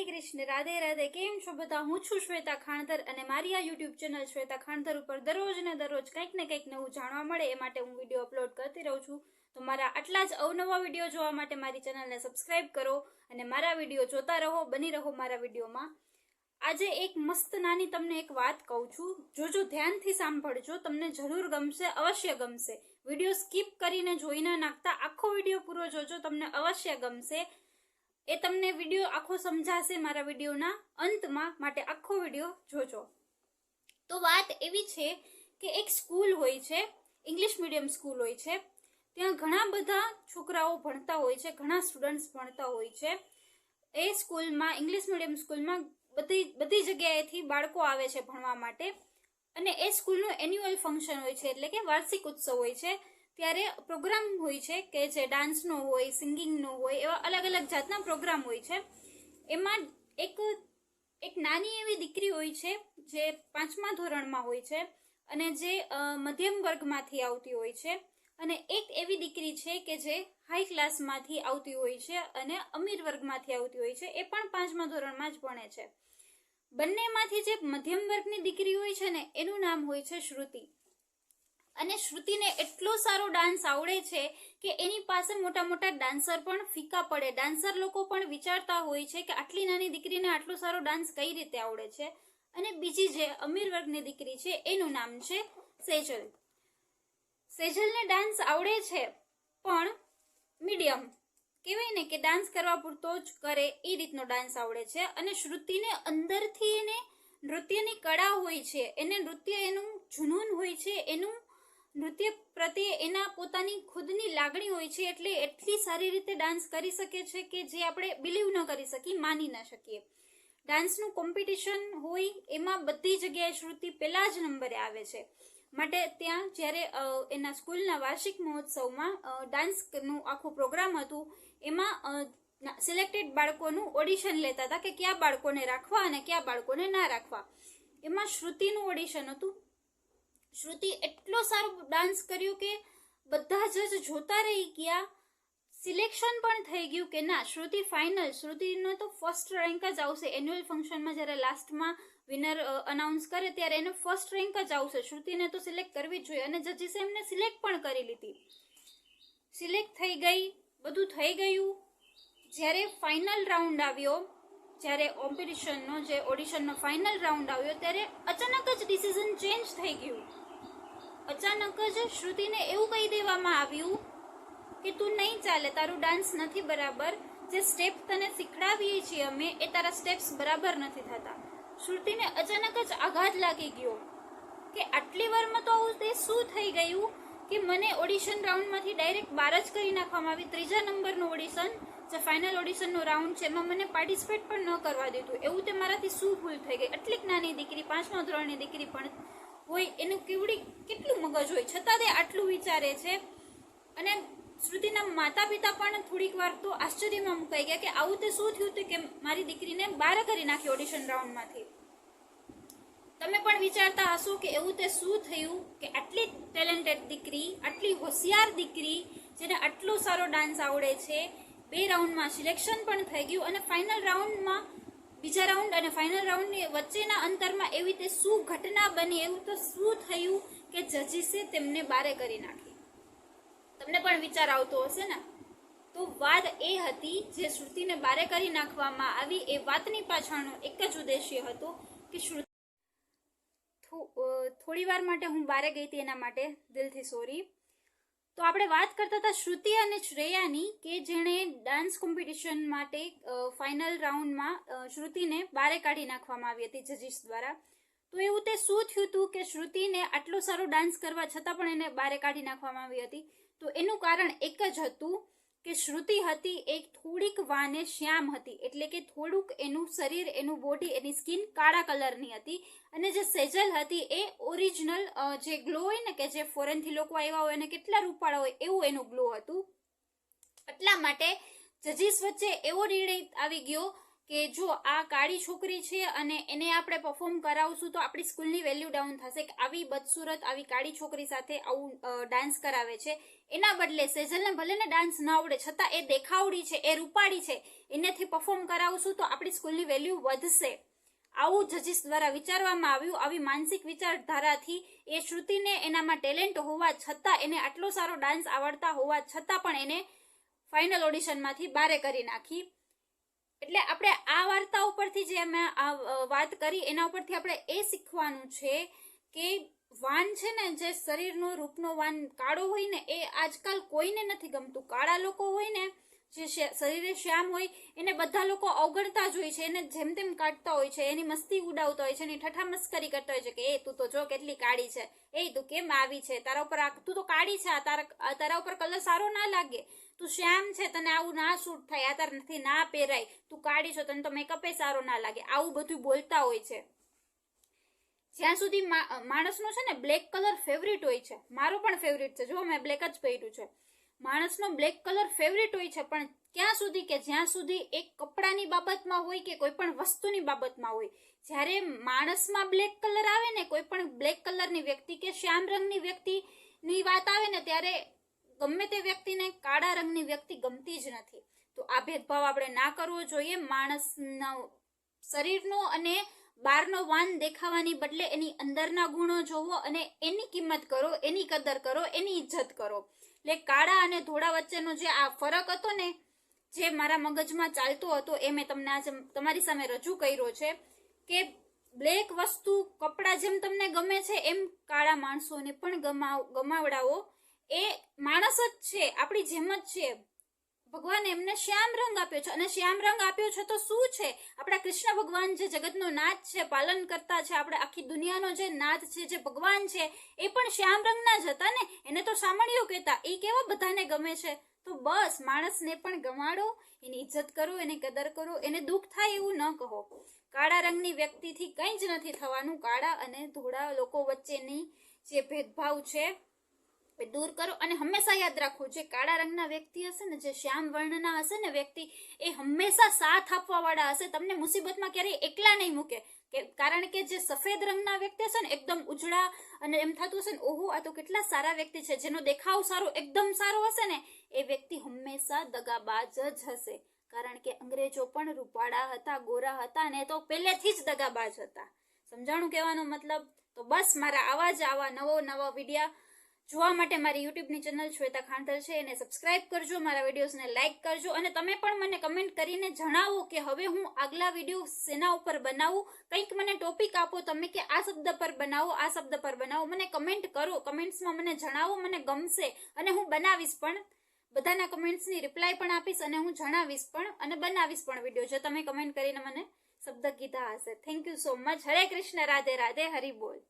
શ્રી કૃષ્ણ રાધે રાધે, કેમ છો બધા? હું છું શ્વેતા ખાણધર અને મારી આ યુટ્યુબ ચેનલ શ્વેતા ખાણધર ઉપર દરરોજ ને દરરોજ કંઈક ને કંઈક નવું જાણવા મળે એ માટે હું વીડિયો અપલોડ કરતી રહું છું. તો મારા આટલા જ અવનવા વીડિયો જોવા માટે મારી ચેનલને સબસ્ક્રાઇબ કરો અને મારા વીડિયો જોતા રહો, બની રહો મારા વિડીયોમાં. આજે એક મસ્ત નાની તમને એક વાત કહું છું. જોજો, ધ્યાનથી સાંભળજો, તમને જરૂર ગમશે, અવશ્ય ગમશે. વીડિયો સ્કીપ કરીને જોઈને નાખતા. આખો વીડિયો પૂરો જોજો, તમને અવશ્ય ગમશે. એ તમને વીડિયો આખો સમજાશે મારા વિડીયોના અંતમાં માટે આખો વીડિયો જોજો. તો વાત એવી છે કે એક સ્કૂલ હોય છે, ઇંગ્લિશ મીડિયમ સ્કૂલ હોય છે, ત્યાં ઘણા બધા છોકરાઓ ભણતા હોય છે, ઘણા સ્ટુડન્ટ્સ ભણતા હોય છે. એ સ્કૂલમાં, ઇંગ્લિશ મીડિયમ સ્કૂલમાં બધી બધી જગ્યાએથી બાળકો આવે છે ભણવા માટે. અને એ સ્કૂલનું એન્યુઅલ ફંક્શન હોય છે, એટલે કે વાર્ષિક ઉત્સવ હોય છે. ત્યારે પ્રોગ્રામ હોય છે કે જે ડાન્સનો હોય સિંગિંગનો હોય, એવા અલગ અલગ જાતના પ્રોગ્રામ હોય છે. એમાં એક એક નાની એવી દીકરી હોય છે જે પાંચમા ધોરણમાં હોય છે અને જે મધ્યમ વર્ગમાંથી આવતી હોય છે. અને એક એવી દીકરી છે કે જે હાઈ ક્લાસમાંથી આવતી હોય છે અને અમીર વર્ગમાંથી આવતી હોય છે. એ પણ પાંચમા ધોરણમાં જ ભણે છે. બંનેમાંથી જે મધ્યમ વર્ગની દીકરી હોય છે ને, એનું નામ હોય છે શ્રુતિ. અને શ્રુતિને એટલો સારો ડાન્સ આવડે છે કે એની પાસે મોટા મોટા ડાન્સર પણ ફીકા પડે. ડાન્સર લોકો પણ વિચારતા હોય છે કે આટલી નાની દીકરીને આટલો સારો ડાન્સ કઈ રીતે આવડે છે? અને બીજી જે અમીર વર્ગની દીકરી છે, એનું નામ છે સેજલ. સેજલને ડાન્સ આવડે છે, પણ મીડિયમ. કહેવાય ને કે ડાન્સ કરવા પૂરતો જ કરે, એ રીતનો ડાન્સ આવડે છે. અને શ્રુતિને અંદરથી એને નૃત્યની કળા હોય છે, એને નૃત્ય એનું જુનૂન હોય છે, એનું નૃત્ય પ્રત્યે એના પોતાની ખુદની લાગણી હોય છે એટલે એટલી સારી રીતે ડાન્સ કરી શકે છે કે જે આપણે બિલીવ ન કરી શકીએ, માની ન શકીએ. ડાન્સનું કોમ્પિટિશન હોય એમાં બધી જગ્યાએ શ્રુતિ પહેલા જ નંબરે આવે છે. માટે ત્યાં જ્યારે એના સ્કૂલના વાર્ષિક મહોત્સવમાં ડાન્સનું આખું પ્રોગ્રામ હતું, એમાં સિલેક્ટેડ બાળકોનું ઓડિશન લેતા હતા કે કયા બાળકોને રાખવા અને કયા બાળકોને ના રાખવા. એમાં શ્રુતિનું ઓડિશન હતું શ્રુતિ એટલો સારો ડાન્સ કર્યો કે બધા જજ જોતા રહી ગયા. સિલેક્શન પણ થઈ ગયું કે ના, શ્રુતિ ફાઇનલ શ્રુતિનો તો ફર્સ્ટ રેન્ક જ આવશે. એન્યુઅલ ફંક્શનમાં જ્યારે લાસ્ટમાં વિનર અનાઉન્સ કરે ત્યારે એને ફર્સ્ટ રેન્ક જ આવશે. શ્રુતિને તો સિલેક્ટ કરવી જ જોઈએ અને જજીસે એમને સિલેક્ટ પણ કરી લીધી. સિલેક્ટ થઈ ગઈ, બધું થઈ ગયું. જ્યારે ફાઇનલ રાઉન્ડ આવ્યો, જ્યારે કોમ્પિટિશનનો જે ઓડિશનનો ફાઇનલ રાઉન્ડ આવ્યો, ત્યારે અચાનક જ ડિસિઝન ચેન્જ થઈ ગયું. અચાનક જ શ્રુતિને એવું કહી દેવામાં આવ્યું કે તું નહીં ચાલે, તારું ડાન્સ નથી બરાબર. જે સ્ટેપ તને શીખડાવીએ છીએ અમે, એ તારા સ્ટેપ્સ બરાબર નથી થતા. શ્રુતિને અચાનક જ આઘાત લાગી ગયો કે આટલી વારમાં તો આવું તે શું થઈ ગયું કે મને ઓડિશન રાઉન્ડમાંથી ડાયરેક્ટ બાર જ કરી નાખવામાં આવી. ત્રીજા નંબરનું ઓડિશન જે ફાઇનલ ઓડિશનનો રાઉન્ડ છે, એમાં મને પાર્ટિસિપેટ પણ ન કરવા દીધું. એવું તે મારાથી શું ભૂલ થઈ ગઈ? આટલીક નાની દીકરી, પાંચમા ધોરણની દીકરી પણ હોય એનું કેવડી કેટલું મગજ હોય? છતાં તે આટલું વિચારે છે. અને શ્રુતિના માતા પિતા પણ થોડીક વાર તો આશ્ચર્યમાં મુકાઈ ગયા કે આવું તે શું થયું હતું કે મારી દીકરીને બહાર કરી નાખી ઓડિશન રાઉન્ડમાંથી તમે પણ વિચારતા હશો કે એવું તે શું થયું કે આટલી ટેલેન્ટેડ દીકરી, આટલી હોશિયાર દીકરી, જેને આટલો સારો ડાન્સ આવડે છે, બે રાઉન્ડમાં સિલેક્શન પણ થઈ ગયું અને ફાઇનલ રાઉન્ડમાં બીજા રાઉન્ડ અને ફાઇનલ રાઉન્ડની વચ્ચેના અંતરમાં એવી રીતે શું ઘટના બની એવું તો શું થયું કે જજીસે તેમને બારે કરી નાખી? તમને પણ વિચાર આવતો હશે ને? તો વાત એ હતી જે શ્રુતિને બારે કરી નાખવામાં આવી એ વાતની પાછળનો એક જ ઉદ્દેશ્ય હતો કે શ્રુતિ થોડી વાર માટે હું બારે ગઈ હતી એના માટે, દિલથી સોરી તો આપણે વાત કરતા હતા શ્રુતિ અને શ્રેયાની કે જેણે ડાન્સ કોમ્પિટિશન માટે ફાઇનલ રાઉન્ડમાં શ્રુતિને બારે કાઢી નાખવામાં આવી હતી જજીસ દ્વારા. તો એવું તે શું થયું હતું કે શ્રુતિને આટલો સારો ડાન્સ કરવા છતાં પણ એને બારે કાઢી નાખવામાં આવી હતી? તો એનું કારણ એક જ હતું કે શ્રુતિ હતી એ થોડીક વાને શ્યામ હતી, એટલે કે થોડુંક એનું શરીર, એનું બોડી એની સ્કિન કાળા કલરની હતી. અને જે સેજલ હતી એ ઓરિજિનલ જે ગ્લો હોય ને કે જે ફોરેનથી લોકો આવ્યા હોય અને કેટલા રૂપાળા હોય એવું એનું ગ્લો હતું. એટલા માટે જજીસ વચ્ચે એવો નિર્ણય આવી ગયો કે જો આ કાળી છોકરી છે અને એને આપણે પરફોર્મ કરાવશું તો આપણી સ્કૂલની વેલ્યુ ડાઉન થશે કે આવી બદસુરત, આવી કાળી છોકરી સાથે આવું ડાન્સ કરાવે છે. એના બદલે સેજલને ભલે ને ડાન્સ ન આવડે, છતાં એ દેખાવડી છે, એ રૂપાળી છે, એનેથી પરફોર્મ કરાવશું તો આપણી સ્કૂલની વેલ્યુ વધશે. આવું જજીસ દ્વારા વિચારવામાં આવ્યું. આવી માનસિક વિચારધારાથી એ શ્રુતિને એનામાં ટેલેન્ટ હોવા છતાં એને આટલો સારો ડાન્સ આવડતા હોવા છતાં પણ એને ફાઇનલ ઓડિશનમાંથી બારે કરી નાખી. એટલે આપણે આ વાર્તા ઉપરથી જે અમે આ વાત કરી, એના ઉપરથી આપણે એ શીખવાનું છે કે વાન છે ને, જે શરીરનો રૂપનો વાન કાળો હોય ને, એ આજકાલ કોઈને નથી ગમતું. કાળા લોકો હોય ને જે શરીરે શ્યામ હોય, એને બધા લોકો અવગણતા જ હોય છે. એને જેમ તેમ કાઢતા હોય છે, એની મસ્તી ઉડાવતા હોય છે, એની ઠઠા મસ્કરી કરતા હોય છે કે, એ, તું તો જો કેટલી કાળી છે. એ, તું કેમ આવી છે? તારા ઉપર તું તો કાળી છે તારા તારા ઉપર કલર સારો ના લાગે. તું શ્યામ છે, તને આવું ના સૂટ થાય, આ તારાથી ના પહેરાય. તું કાળી છો, તને તો મેકઅપે સારો ના લાગે. આવું બધું બોલતા હોય છે. જ્યાં સુધી માણસનો છે ને બ્લેક કલર ફેવરિટ હોય છે. મારો પણ ફેવરિટ છે. જો મેં બ્લેક જ પહેર્યું છે. માણસનો બ્લેક કલર ફેવરેટ હોય છે, પણ ક્યાં સુધી કે જ્યાં સુધી એક કપડાની બાબતમાં હોય કે કોઈ પણ વસ્તુની બાબતમાં હોય, જ્યારે માણસમાં બ્લેક કલર આવે ને, કોઈ પણ બ્લેક કલરની વ્યક્તિ કે શ્યામ રંગની વ્યક્તિની વાત આવે ને, ત્યારે ગમે તે વ્યક્તિને કાળા રંગની વ્યક્તિ ગમતી જ નથી. તો આ ભેદભાવ આપણે ના કરવો જોઈએ. માણસના શરીરનો અને બહારનો વાન દેખાવાની બદલે એની અંદરના ગુણો જોવો અને એની કિંમત કરો, એની કદર કરો, એની ઇજ્જત કરો. એટલે કાળા અને ધોળા વચ્ચેનો જે આ ફરક હતો ને, જે મારા મગજમાં ચાલતો હતો, એ મેં તમને આજે તમારી સામે રજૂ કર્યો છે કે બ્લેક વસ્તુ કપડાં જેમ તમને ગમે છે, એમ કાળા માણસોને પણ ગમાવ, ગમાવડાવો. એ માણસ જ છે, આપણી જેમ જ છે. ભગવાને એમને શ્યામ રંગ આપ્યો છે. અને શ્યામ રંગ આપ્યો છે તો શું છે? આપણા કૃષ્ણ ભગવાન જે જગતનો નાથ છે, પાલન કરતા છે, આપણે આખી દુનિયાનો જે નાથ છે, જે ભગવાન છે, એ પણ શ્યામ રંગના જ હતા ને? એને તો સામણિયો કહેતા એ કેવા બધાને ગમે છે? તો બસ, માણસને પણ ગમાડો, એની ઇજ્જત કરો, એની કદર કરો, એને દુઃખ થાય એવું ન કહો. કાળા રંગની વ્યક્તિથી કંઈ જ નથી થવાનું. કાળા અને ધોળા લોકો વચ્ચેની જે ભેદભાવ છે દૂર કરો અને હંમેશા યાદ રાખો, જે કાળા રંગના વ્યક્તિ હશે ને, જે શ્યામ વર્ણના હશે ને વ્યક્તિ, એ હંમેશા સાથ આપવા વાળા હશે. તમને મુસીબતમાં ક્યારેય એકલા નહીં મૂકે. કે, કારણ કે જે સફેદ રંગના વ્યક્તિ હશે ને, એકદમ ઉજળા અને એમ થતું હશે ને, ઓહો, આ તો કેટલા સારા વ્યક્તિ છે. જેનો દેખાવ સારો, એકદમ સારો હશે ને. એ વ્યક્તિ હંમેશા દગાબાજ જ હશે. કારણ કે અંગ્રેજો પણ રૂપાળા હતા, ગોરા હતા ને, તો પહેલેથી જ દગાબાજ હતા. સમજાણું કહેવાનો મતલબ? તો બસ, મારા આવા જ આવા નવો નવા વિડીયા જોવા માટે મારી યુટ્યુબની ચેનલ શ્વેતા ખાંડર છે એને સબસ્ક્રાઇબ કરજો, મારા વિડીયોઝને લાઇક કરજો અને તમે પણ મને કમેન્ટ કરીને જણાવો કે હવે હું આગલા વીડિયો શેના ઉપર બનાવું, કંઈક મને ટોપિક આપો, તમે કે આ શબ્દ પર બનાવો, આ શબ્દ પર બનાવો, મને કમેન્ટ કરો કમેન્ટ્સમાં મને જણાવો, મને ગમશે અને હું બનાવીશ પણ. બધાના કમેન્ટ્સની રિપ્લાય પણ આપીશ અને હું જણાવીશ પણ અને બનાવીશ પણ વીડિયો જો તમે કમેન્ટ કરીને મને શબ્દ કીધા હશે. Thank you so much Hare Krishna, Radhe Radhe, Hari બોલ.